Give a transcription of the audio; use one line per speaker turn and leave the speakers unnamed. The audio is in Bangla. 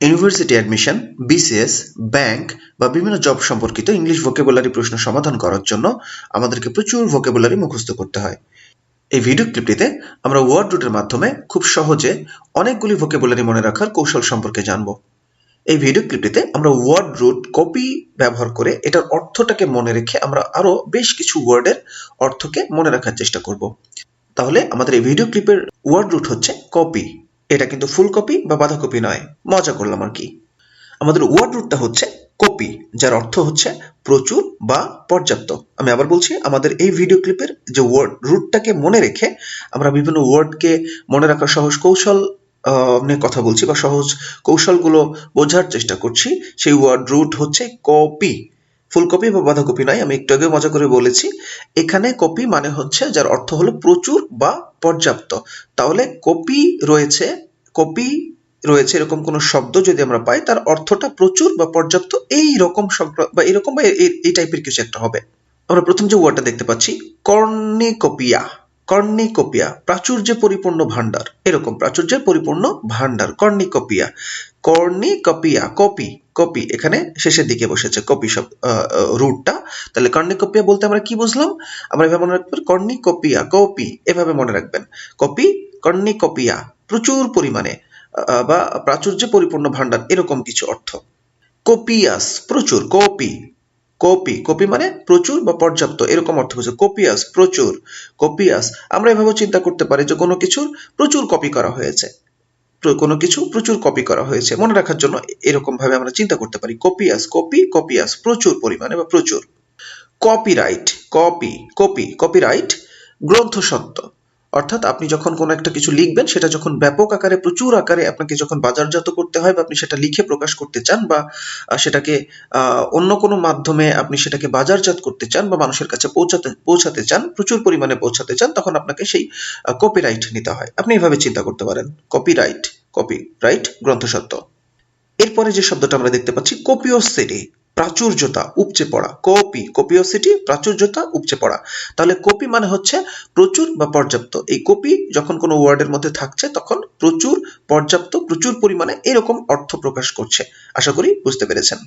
ইউনিভার্সিটি অ্যাডমিশন বিসিএস ব্যাংক বা বিভিন্ন জব সম্পর্কিত ইংলিশ ভোকেবুলারি প্রশ্ন সমাধান করার জন্য আমাদেরকে প্রচুর ভোকেবুলারি মুখস্থ করতে হয়। এই ভিডিও ক্লিপটিতে আমরা ওয়ার্ড রুটের মাধ্যমে খুব সহজে অনেকগুলি ভোকেবুলারি মনে রাখার কৌশল সম্পর্কে জানব। এই ভিডিও ক্লিপটিতে আমরা ওয়ার্ড রুট কপি ব্যবহার করে এটার অর্থটাকে মনে রেখে আমরা আরও বেশ কিছু ওয়ার্ডের অর্থকে মনে রাখার চেষ্টা করব। তাহলে আমাদের এই ভিডিও ক্লিপের ওয়ার্ড রুট হচ্ছে কপি এটা কিন্তু ফুল কপি বা বাঁধাকপি নয়। মজা করলাম আর কি। আমাদের ওয়ার্ড রুটটা হচ্ছে কপি যার অর্থ হচ্ছে প্রচুর বা পর্যাপ্ত। আমি আবার বলছি, আমাদের এই ভিডিও ক্লিপের যে ওয়ার্ড রুটটাকে মনে রেখে আমরা বিভিন্ন ওয়ার্ডকে মনে রাখার সহজ কৌশল নিয়ে কথা বলছি বা সহজ কৌশলগুলো বোঝার চেষ্টা করছি। সেই ওয়ার্ড রুট হচ্ছে কপি ফুলকপি বা বাঁধাকপি নয়, আমি একটু আগে মজা করে বলেছি। এখানে কপি মানে হচ্ছে যার অর্থ হলো প্রচুর বা পর্যাপ্ত। তাহলে কপি রয়েছে কপি রয়েছে এরকম কোনো শব্দ যদি আমরা পাই, তার অর্থটা প্রচুর বা পর্যাপ্ত, এই রকম বা এরকম বা এই- টাইপের কিছু একটা হবে। আমরা প্রথম যে ওয়ার্ডটা দেখতে পাচ্ছি কর্নিকোপিয়া কর্নিকোপিয়া প্রাচুর্যে পরিপূর্ণ ভান্ডার এরকম প্রাচুর্যের পরিপূর্ণ ভান্ডার কর্নিকোপিয়া কর্নিকপিয়া কপি কপি, এখানে শেষের দিকে বসেছে কপি সব রুটটা। তাহলে কর্নিকপিয়া বলতে আমরা কি বুঝলাম? আমরা এভাবে মনে রাখবেন কর্নিকপিয়া কপি, এভাবে মনে রাখবেন। কপি কর্নিকপিয়া প্রচুর পরিমাণে বা প্রাচুর্যে পরিপূর্ণ ভান্ডার এরকম কিছু অর্থ। কপিয়াস, প্রচুর, কপি। কপি কপি মানে প্রচুর বা পর্যাপ্ত, এরকম অর্থ হচ্ছে কপিয়াস প্রচুর। কপিয়াস আমরা এভাবে চিন্তা করতে পারি যে কোনো কিছুর প্রচুর কপি করা হয়েছে। কোনো কিছু প্রচুর কপি করা হয়েছে। মনে রাখার জন্য এরকম ভাবে আমরা চিন্তা করতে পারি। কপিয়াস কপি কপিয়াস প্রচুর পরিমাণে বা প্রচুর। কপিরাইট কপি কপি কপিরাইট গ্রন্থ সত্য অর্থাৎ আপনি যখন কোনো একটা কিছু লিখবেন, সেটা যখন ব্যাপক আকারে, প্রচুর আকারে আপনাকে যখন বাজারজাত করতে হয় বা আপনি সেটা লিখে প্রকাশ করতে চান বা সেটাকে অন্য কোনো মাধ্যমে আপনি সেটাকে বাজারজাত করতে চান বা মানুষের কাছে পৌঁছাতে পৌঁছাতে চান, প্রচুর পরিমাণে পৌঁছাতে চান, তখন আপনাকে সেই কপিরাইট নিতে হয়। আপনি এভাবে চিন্তা করতে পারেন। কপিরাইট কপিরাইট গ্রন্থসত্ত্ব এরপরে যে শব্দটা আমরা দেখতে পাচ্ছি কপিওসিটি প্রাচুর্যতা উপচে পড়া। কপি, কপিওসিটি, প্রাচুর্যতা উপচে পড়া। তাহলে কপি মানে হচ্ছে প্রচুর বা পর্যাপ্ত। এই কপি যখন কোনো ওয়ার্ডের মধ্যে থাকছে, তখন প্রচুর, পর্যাপ্ত, প্রচুর পরিমাণে এরকম অর্থ প্রকাশ করছে। আশা করি বুঝতে পেরেছেন।